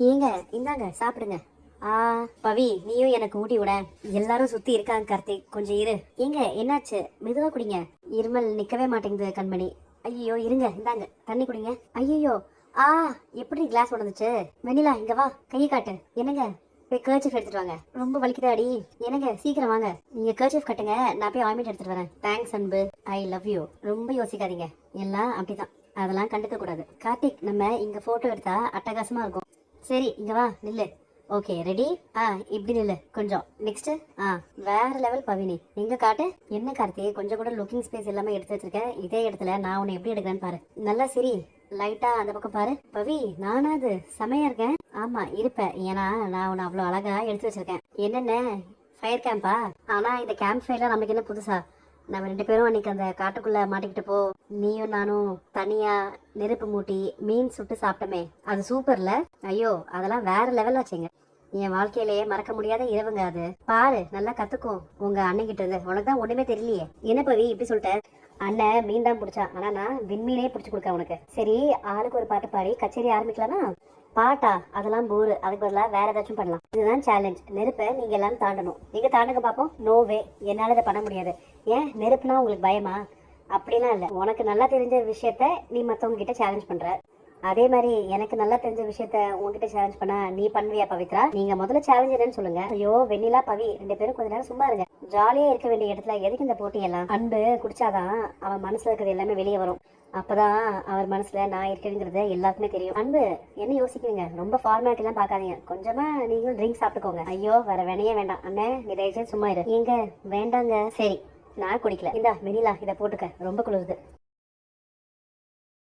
ஏங்க இந்தாங்க சாப்பிடுங்க. ஆ பவி நீயும் எனக்கு ஊட்டி விட. எல்லாரும் சுத்தி இருக்காங்க கார்த்திக். கொஞ்சம் இரு. ஏங்க என்னாச்சு? மெதுவா குடிங்க. இருமல் நிக்கவே மாட்டேங்குது கண்மணி. ஐயோ இருங்க இந்தாங்க. தண்ணி குடிங்க. ஐயோ ஆ எப்படி கிளாஸ் உடந்துச்சு வெண்ணிலா இங்க வா. கையை காட்டு. என்னங்க? போய் கர்ச்சிஃப் எடுத்துட்டு வாங்க. ரொம்ப வலிக்குதா அடி. என்னங்க? சீக்கிரம் வாங்க. நீங்க கர்ச்சிஃப் கட்டுங்க. நான் போய் ஆயின்மெண்ட் எடுத்துட்டு வரேன். தேங்க்ஸ் அன்பு. ஐ லவ் யூ ரொம்ப யோசிக்காதீங்க. எல்லாம் அப்படிதான். அதெல்லாம் கண்டுக்க கூடாது கார்த்திக் நம்ம இங்க போட்டோ எடுத்தா அட்டகாசமா இருக்கும். சரி இங்க வா நில்லு. ஓகே ரெடி ஆ இப்படி நில்லு. கொஞ்சம். நெக்ஸ்ட் ஆ வேற லெவல் பவினி. எங்க காட்டு? என்ன கார்த்தி? கொஞ்சம் கூட லுக்கிங் ஸ்பேஸ் எல்லாமே எடுத்து வச்சிருக்கேன் இதே இடத்துல நான் உன்னை எப்படி எடுக்கிறேன்னு பாரு. நல்லா சரி. லைட்டா அந்த பக்கம் பாரு. பவி நானா அது? செமையா இருக்கேன். ஆமா இருப்பேன் ஏன்னா நான் உன்னை அவ்வளவு அழகா எடுத்து வச்சிருக்கேன். என்னென்ன? ஃபயர் கேம்பா ஆனா இந்த கேம்ப் ஃபயர்லாம் நமக்கு என்ன புதுசா? நம்ம ரெண்டு பேரும் அன்னைக்கு அந்த காட்டுக்குள்ள மாட்டிக்கிட்டு போ. நீயும் நானும் தனியா நெருப்பு மூட்டி மீன் சுட்டு சாப்பிட்டோமே. அது சூப்பர்ல ஐயோ அதெல்லாம் வேற லெவல் ஆச்சுங்க. என் வாழ்க்கையிலேயே மறக்க முடியாத இரவுங்க அது. பாரு நல்லா கத்துக்கும். உங்க அண்ணன் கிட்ட இருந்து. உனக்கு தான் ஒண்ணுமே தெரியலையே. என்ன பவி இப்படி சொல்லிட்ட? அண்ணன் மீன் தான் பிடிச்சா ஆனா நான் விண்மீனே பிடிச்சி கொடுக்க உனக்கு. சரி ஆளுக்கு ஒரு பாட்டு பாடி கச்சேரி ஆரம்பிக்கலாமா? பாட்டா? அதெல்லாம் போரு அதுக்கு பதிலாக வேற ஏதாச்சும் பண்ணலாம். இதுதான் சேலஞ்ச் நெருப்பை நீங்க எல்லாரும் தாண்டணும். நீங்க தாண்டுங்க பார்ப்போம் நோ வே என்னால இதை பண்ண முடியாது. ஏன்? நெருப்புனா உங்களுக்கு பயமா? அப்படிலாம் இல்லை. உனக்கு நல்லா தெரிஞ்ச விஷயத்த நீ மத்தவங்க கிட்ட சேலஞ்ச் பண்ற. அதே மாதிரி எனக்கு நல்லா தெரிஞ்ச விஷயத்த உங்ககிட்ட சேலஞ்ச் பண்ண நீ பண்ணுவியா பவித்ரா? நீங்க முதல்ல சேலஞ்ச் என்னன்னு சொல்லுங்க. ஐயோ வெண்ணிலா பவி ரெண்டு பேரும் கொஞ்ச நேரம் சும்மா இருங்க. ஜாலியா இருக்க வேண்டிய இடத்துல எதுக்கு இந்த போட்டி எல்லாம்? அன்பு குடிச்சாதான் அவன் மனசுல இருக்கிறது எல்லாமே வெளியே வரும். அப்பதான் அவர் மனசுல நான் இருக்கேங்கிறது எல்லாருக்குமே தெரியும். அன்பு என்ன யோசிக்கிறீங்க? ரொம்ப ஃபார்மாலிட்டி எல்லாம் பார்க்காதீங்க. கொஞ்சமா நீங்களும் ட்ரிங்க் சாப்பிட்டுக்கோங்க. ஐயோ வேற வேணையே வேண்டாம். அண்ணன் நீ தயவுசெய்து சும்மா இரு. ஏங்க வேண்டாங்க. சரி நான் குடிக்கல. இந்தா வெனிலா இதை போட்டுக்க. ரொம்ப குளிருது.